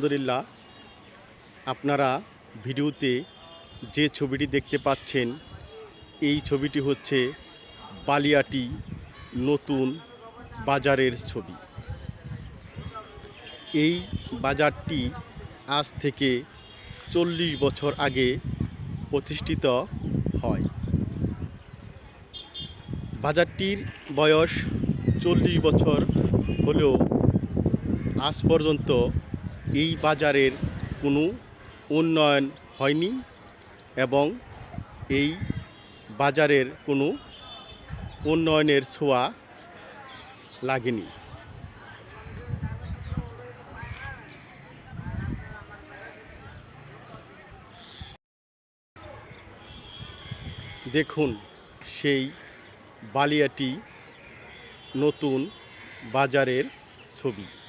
আলহামদুলিল্লাহ, আপনারা ভিডিওতে যে ছবিটি দেখতে পাচ্ছেন, এই ছবিটি হচ্ছে বালিয়াটি নতুন বাজারের ছবি। এই বাজারটি আজ থেকে চল্লিশ বছর আগে প্রতিষ্ঠিত হয়। বাজারটির বয়স চল্লিশ বছর হলেও আজ পর্যন্ত এই বাজারের কোনো উন্নয়ন হয়নি এবং এই বাজারের কোনো উন্নয়নের ছোঁয়া লাগেনি। দেখুন, সেই বালিয়াটি নতুন বাজারের ছবি।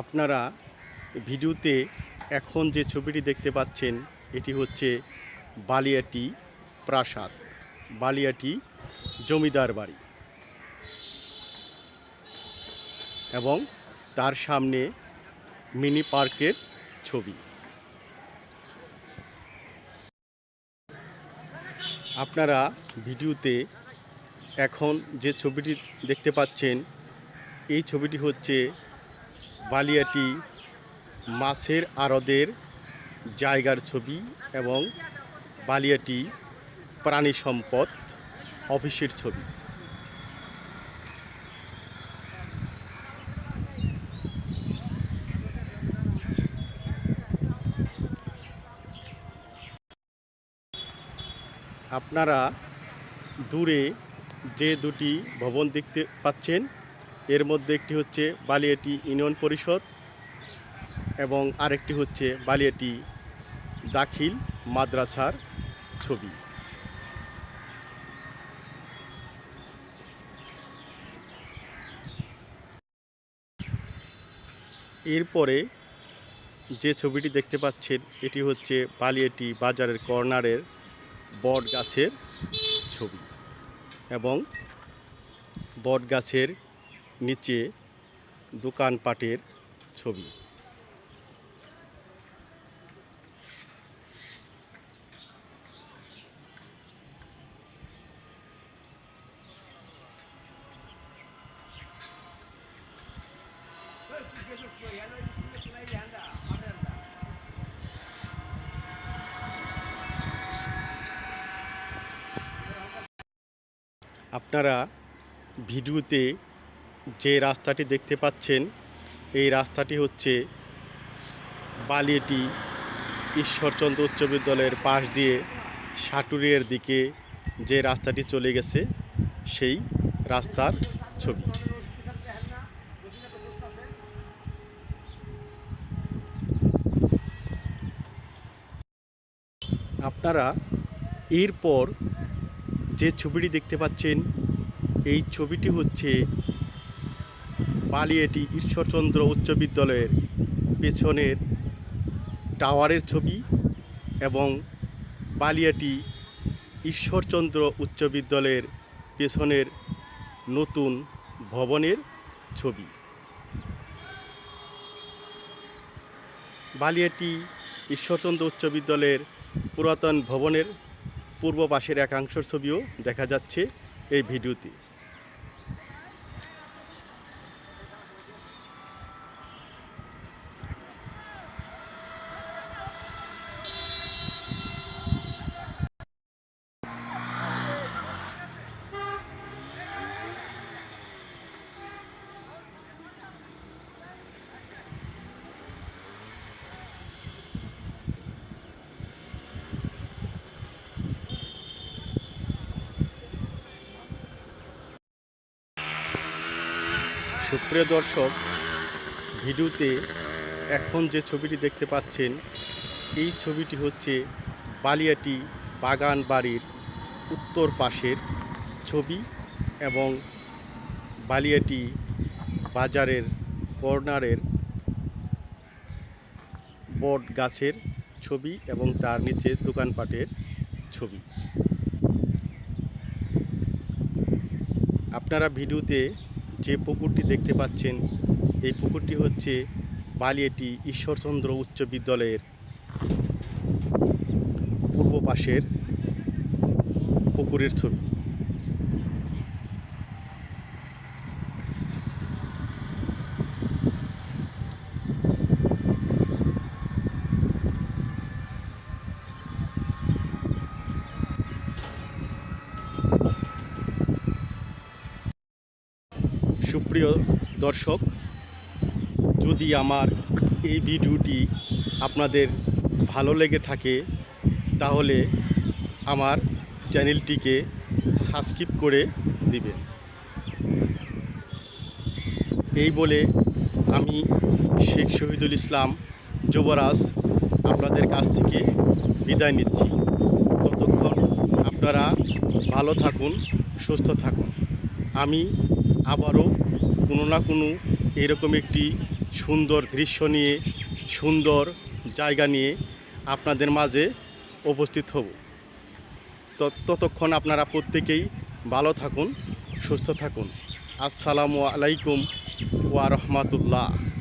আপনারা ভিডিওতে এখন যে ছবিটি দেখতে পাচ্ছেন, এটি হচ্ছে বালিয়াটি প্রাসাদ, বালিয়াটি জমিদার বাড়ি। এবং তার সামনে মিনি পার্কের ছবি। আপনারা ভিডিওতে এখন যে ছবিটি দেখতে পাচ্ছেন, এই ছবিটি হচ্ছে বালিয়াটি মাছের আড়দের জায়গার ছবি এবং বালিয়াটি প্রাণী সম্পদ অফিসের ছবি। আপনারা দূরে যে দুটি ভবন দেখতে পাচ্ছেন এর মধ্যে একটি হচ্ছে বালিয়াটি ইউনিয়ন পরিষদ এবং আরেকটি হচ্ছে বালিয়াটি দাখিল মাদ্রাসার ছবি। এরপরে যে ছবিটি দেখতে পাচ্ছেন, এটি হচ্ছে বালিয়াটি বাজারের কর্নারের বট গাছের ছবি এবং বট গাছের নিচে দোকানপাটের ছবি। আপনারা ভিডিওতে যে রাস্তাটি দেখতে পাচ্ছেন, এই রাস্তাটি হচ্ছে বালিয়েটি ঈশ্বরচন্দ্র উচ্চ বিদ্যালয়ের পাশ দিয়ে সাটুরিয়ার দিকে যে রাস্তাটি চলে গেছে, সেই রাস্তার ছবি। আপনারা এরপর যে ছবিটি দেখতে পাচ্ছেন, এই ছবিটি হচ্ছে বালিয়াটি ঈশ্বরচন্দ্র উচ্চ বিদ্যালয়ের পেছনের টাওয়ারের ছবি এবং বালিয়াটি ঈশ্বরচন্দ্র উচ্চ বিদ্যালয়ের পেছনের নতুন ভবনের ছবি। বালিয়াটি ঈশ্বরচন্দ্র উচ্চ বিদ্যালয়ের পুরাতন ভবনের পূর্ব পাশের একাংশের ছবিও দেখা যাচ্ছে এই ভিডিওতে। সুপ্রিয় দর্শক, ভিডিওতে এখন যে ছবিটি দেখতে পাচ্ছেন, এই ছবিটি হচ্ছে বালিয়াটি বাগান বাড়ির উত্তর পাশের ছবি এবং বালিয়াটি বাজারের কর্নারের বট গাছের ছবি এবং তার নিচে দোকানপাটের ছবি। আপনারা ভিডিওতে যে পুকুরটি দেখতে পাচ্ছেন, এই পুকুরটি হচ্ছে বালিয়াটি ঈশ্বরচন্দ্র উচ্চ বিদ্যালয়ের পূর্ব পাশের পুকুরের ছবি। সুপ্রিয় দর্শক, যদি আমার এই ভিডিওটি আপনাদের ভালো লেগে থাকে, তাহলে আমার চ্যানেলটিকে সাবস্ক্রাইব করে দিবেন। এই বলে আমি শেখ শহীদুল ইসলাম যুবরাজ আপনাদের কাছ থেকে বিদায় নিচ্ছি। ততক্ষণ আপনারা ভালো থাকুন, সুস্থ থাকুন। আমি আবারও কোনো না কোনো এরকম একটি সুন্দর দৃশ্য নিয়ে, সুন্দর জায়গা নিয়ে আপনাদের মাঝে উপস্থিত হব। ততক্ষণ আপনারা প্রত্যেকেই ভালো থাকুন, সুস্থ থাকুন। আসসালামু আলাইকুম ওয়া রহমাতুল্লাহ।